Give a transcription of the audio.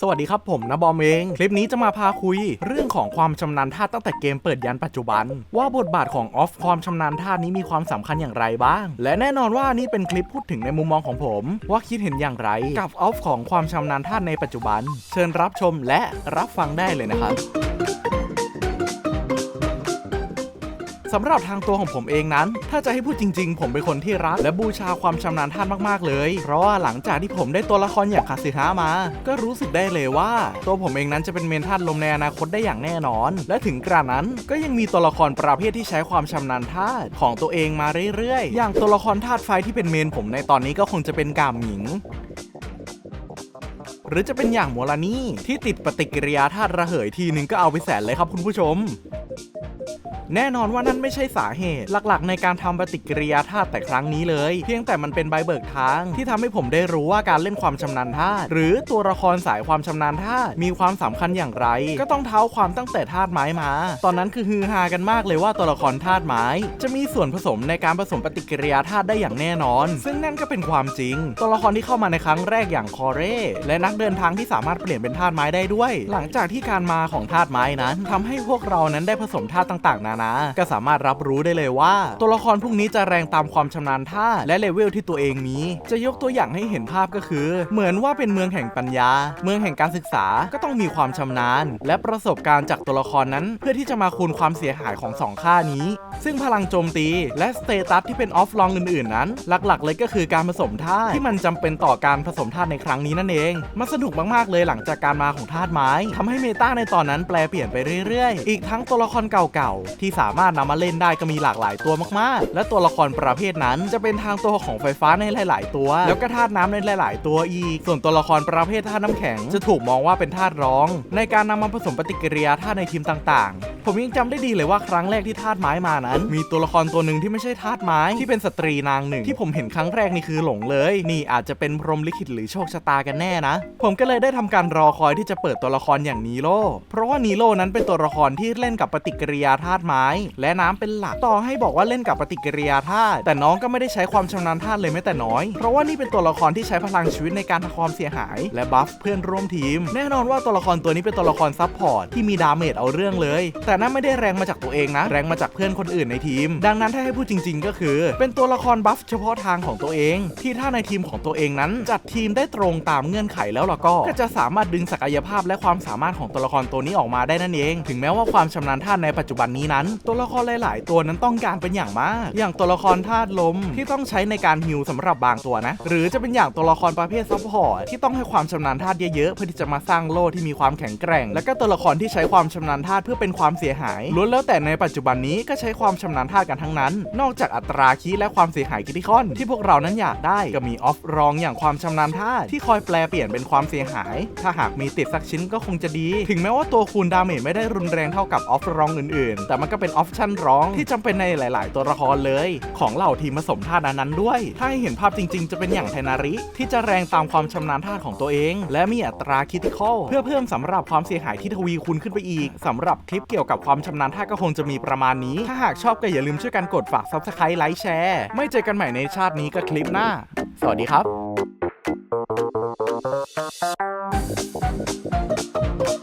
สวัสดีครับผมนะบอมเอง คลิปนี้จะมาพาคุย เรื่องของความชำนาญท่าตั้งแต่เกมเปิดยันปัจจุบัน ว่าบทบาทของออฟความชำนาญท่านี้มีความสำคัญอย่างไรบ้าง และแน่นอนว่านี่เป็นคลิปพูดถึงในมุมมองของผม ว่าคิดเห็นอย่างไร กับออฟของความชำนาญท่าในปัจจุบัน เชิญรับชมและรับฟังได้เลยนะครับ สำหรับทางตัวของผมเองนั้น ถ้าจะให้พูดจริง ๆ ผมเป็นคนที่รัก และบูชาความชำนาญท่านมากๆเลย เพราะว่าหลังจากที่ผมได้ตัวละครอย่างคาสึฮะมา ก็รู้สึกได้เลยว่า ตัวผมเองนั้นจะเป็นเมนท่านลมในอนาคตได้อย่างแน่นอน และถึงกระนั้นก็ยังมีตัวละครประเภทที่ใช้ความชำนาญธาตุของตัวเองมาเรื่อยๆ อย่างตัวละครธาตุไฟที่เป็นเมนผมในตอนนี้ก็คงจะเป็นกามหมิงหรือจะเป็นอย่างโมลานี่ที่ติดปฏิกิริยาธาตุระเหยทีนึงก็เอาไปแสนเลยครับคุณผู้ชม แน่นอนว่านั่นไม่ใช่สาเหตุ หลักๆ ในการทำปฏิกิริยาธาตุแต่ครั้งนี้เลย เพียงแต่มันเป็นใบเบิกทาง ที่ทำให้ผมได้รู้ว่าการเล่นความชำนาญธาตุหรือตัวละครสายความชำนาญธาตุมีความสำคัญอย่างไร ก็ต้องเท้าความตั้งแต่ธาตุไม้มา ตอนนั้นคือฮือฮากันมากเลยว่าตัวละครธาตุไม้ จะมีส่วนผสมในการผสมปฏิกิริยาธาตุได้อย่างแน่นอน ซึ่งนั่นก็เป็นความจริง ตัวละครที่เข้ามาในครั้งแรกอย่างคอเร่และนักเดินทางที่สามารถเปลี่ยนเป็นธาตุไม้ได้ด้วย หลังจากที่การมาของธาตุไม้นั้นทำให้พวกเรานั้นได้ผสมธาตุต่างๆนานา ก็สามารถรับรู้ได้เลยว่า ตัวละครพวกนี้จะแรงตามความชำนาญธาและเลเวลที่ตัวเองมี จะยกตัวอย่างให้เห็นภาพก็คือ เหมือนว่าเป็นเมืองแห่งปัญญา เมืองแห่งการศึกษาก็ต้องมีความชำนาญ และประสบการณ์จากตัวละครนั้น เพื่อที่จะมาคูณความเสียหายของสองค่านี้ ซึ่งพลังโจมตีและสเตตัสที่เป็นออฟลองอื่นๆนั้น หลักๆ เลยก็คือการผสมธาตุที่มันจำเป็นต่อการผสมธาตุในครั้งนี้นั่นเองมันสนุกมากๆเลยหลังจากการมาของธาตุไม้ทำให้เมตาในตอนนั้นแปลเปลี่ยนไปเรื่อยๆ อีกทั้งตัวละครเก่าๆที่สามารถนำมาเล่นได้ก็มีหลากหลายตัวมากๆ และตัวละครประเภทนั้นจะเป็นทางตัวของไฟฟ้าในหลาย ๆ ตัว แล้วก็ธาตุน้ำในหลาย ๆ ตัวอีก ส่วนตัวละครประเภทธาตุน้ำแข็งจะถูกมองว่าเป็นธาตุร้อง ในการนำมาผสมปฏิกิริยาธาตุในทีมต่าง ๆ ผมยังจำได้ดีเลยว่าครั้งแรกที่ธาตุไม้มานั้น มีตัวละครตัวหนึ่งที่ไม่ใช่ธาตุไม้ที่เป็นสตรีนางหนึ่ง ที่ผมเห็นครั้งแรกนี่คือหลงเลย นี่อาจจะเป็นพรหมลิขิตหรือโชคชะตากันแน่นะ ผมก็เลยได้ทำการรอคอยที่จะเปิดตัวละครอย่างนีโร่เพราะว่านีโร่นั้นเป็นตัวละครที่เล่นกับปฏิกิริยาธาตุไม้ และน้ำเป็นหลักต่อให้บอกว่าเล่นกับปฏิกิริยาธาตุแต่น้องก็ไม่ได้ใช้ความชำนาญธาตุเลยแม้แต่น้อย เพราะว่านี่เป็นตัวละครที่ใช้พลังชีวิตในการทำความเสียหาย และบัฟเพื่อนร่วมทีม แน่นอนว่าตัวละครตัวนี้เป็นตัวละครซับพอร์ตที่มีดาเมจเอาเรื่องเลย แต่นั่นไม่ได้แรงมาจากตัวเองนะ แรงมาจากเพื่อนคนอื่นในทีม ดังนั้นถ้าให้พูดจริง ๆ ก็คือ เป็นตัวละครบัฟเฉพาะทางของตัวเอง ที่ถ้าในทีมของตัวเองนั้น จัดทีมได้ตรงตามเงื่อนไขแล้วล่ะก็ ก็จะสามารถดึงศักยภาพและความสามารถของตัวละครตัวนี้ออกมาได้นั่นเอง ถึงแม้ว่าความชำนาญธาตุในปัจจุบันนี้นั้นตัวละครหลาย ๆ ตัวนั้นต้องการเป็นอย่างมาก อย่างตัวละครธาตุลมที่ต้องใช้ในการฮิลสำหรับบางตัวนะ หรือจะเป็นอย่างตัวละครประเภทซัพพอร์ตที่ต้องให้ความชำนาญธาตุเยอะ ๆ เพื่อที่จะมาสร้างโล่ที่มีความแข็งแกร่ง และก็ตัวละครที่ใช้ความชำนาญธาตุเพื่อเป็นความเสียหายล้วนแล้วแต่ในปัจจุบันนี้ก็ใช้ความชำนาญธาตุกันทั้งนั้น นอกจากอัตราคีย์และความเสียหายกิติคอน ที่พวกเรานั้นอยากได้ก็มีออฟรองอย่างความชำนาญธาตุที่คอยแปลเปลี่ยนเป็นความเสียหาย ถ้าหากมีติดสักชิ้นก็คงจะดี ถึงแม้ว่าตัวคูณดาเมจไม่ได้รุนแรงเท่ากับออฟรองอื่นๆ แต่มันก็เป็นออปชั่นร้องที่จำเป็นในหลาย ๆ ตัวละครเลย ของเหล่าทีมผสมธาตุนั้นด้วย ถ้าหเห็นภาพจริง ๆ จะเป็นอย่างไทนาริ ที่จะแรงตามความชำนาญธาตุของตัวเอง และมีอัตราคิติคอลเพื่อเพิ่มสำหรับความเสียหายที่ทวีคูณขึ้นไปอีกสำหรับคลิปเกี่ยวกับความชำนาญธาตุก็คงจะมีประมาณนี้ ถ้าหากชอบก็อย่าลืมช่วยกันกดฝาก subscribe ไลค์แชร์ไม่เจอกันใหม่ในชาตินี้ก็คลิปหน้า สวัสดีครับ